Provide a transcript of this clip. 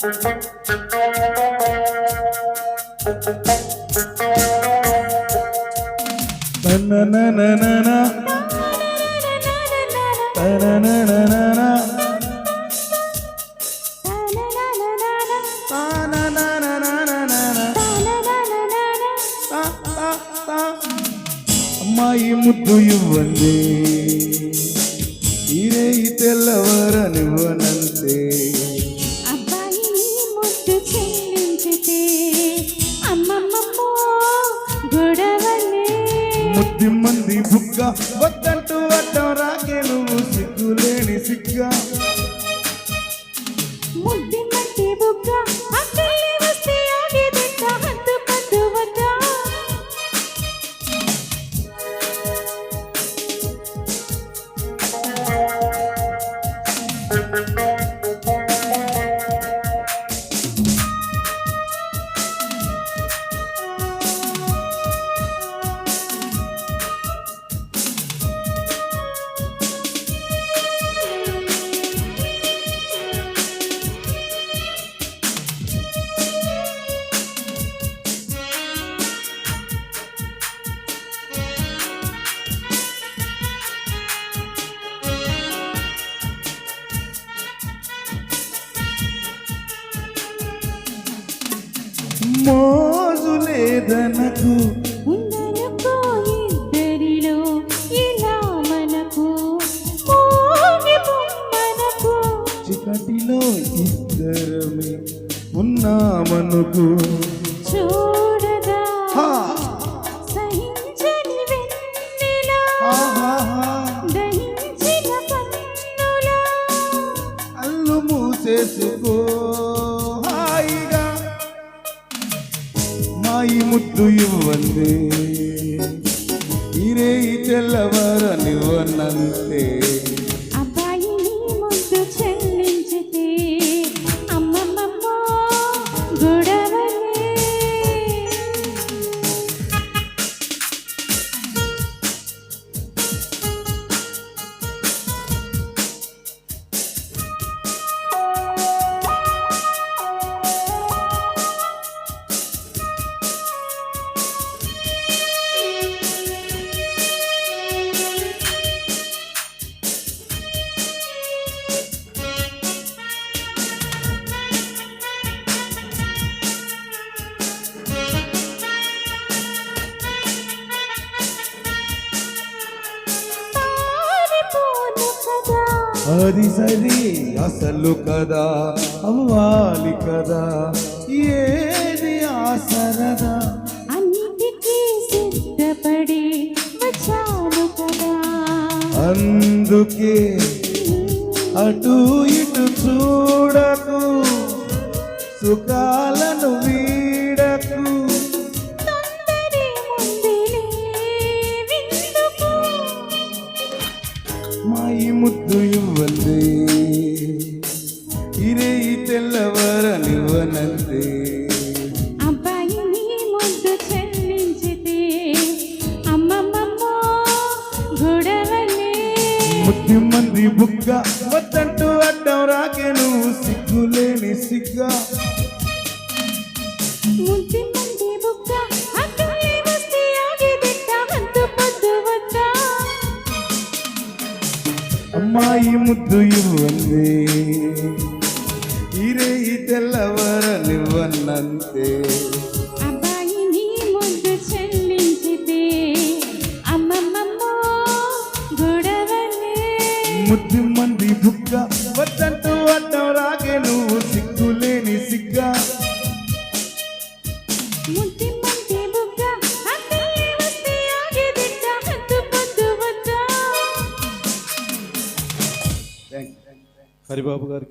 Thank అమ్మాయి ముద్దు ఇవ్వండి. ఇరే తెల్లవరనివ్వనంతే. ముద్ది మంది బుగ్గ వద్దంటూ అడ్డం రాకే నువ్వు సిగ్గులేని సిగ్గా. మోజు లేదనకు. చికటిలో ఇద్దరమే ఉన్నామనుకు. చూడగా హా, సహించని వెన్నెలా దహించిన పన్నులా. కళ్ళు మూసేసుకో. మాయి ముద్దు ఇవ్వండి ఇరే తెల్లవరనివ్వనంతే అబ్బాయి అది సరి అసలు కదా అవ్వాలి కదా ఏది ఆసరదా అన్నిటికీ సిద్ధపడి వచ్చాను కదా. అందుకే అటు ఇటు చూడకు సుఖాలను మాయి ముద్దు ఇవ్వండి ఇరే ముద్దు చెల్లించితే అమ్మమ్మమ్మ గొడవలే. ముద్ది మంది బుగ్గ వద్దంటూ అడ్డం రాకే నువ్వు సిగ్గులేని సిగ్గా. ముద్ది తాయి ముద్దు ఇవ్వండి. ఇరే తెల్లవరనివ్వన్నంతే ముద్దు మంది బుక్క వద్దంటూ అడ్డ హరిబాబు గారికి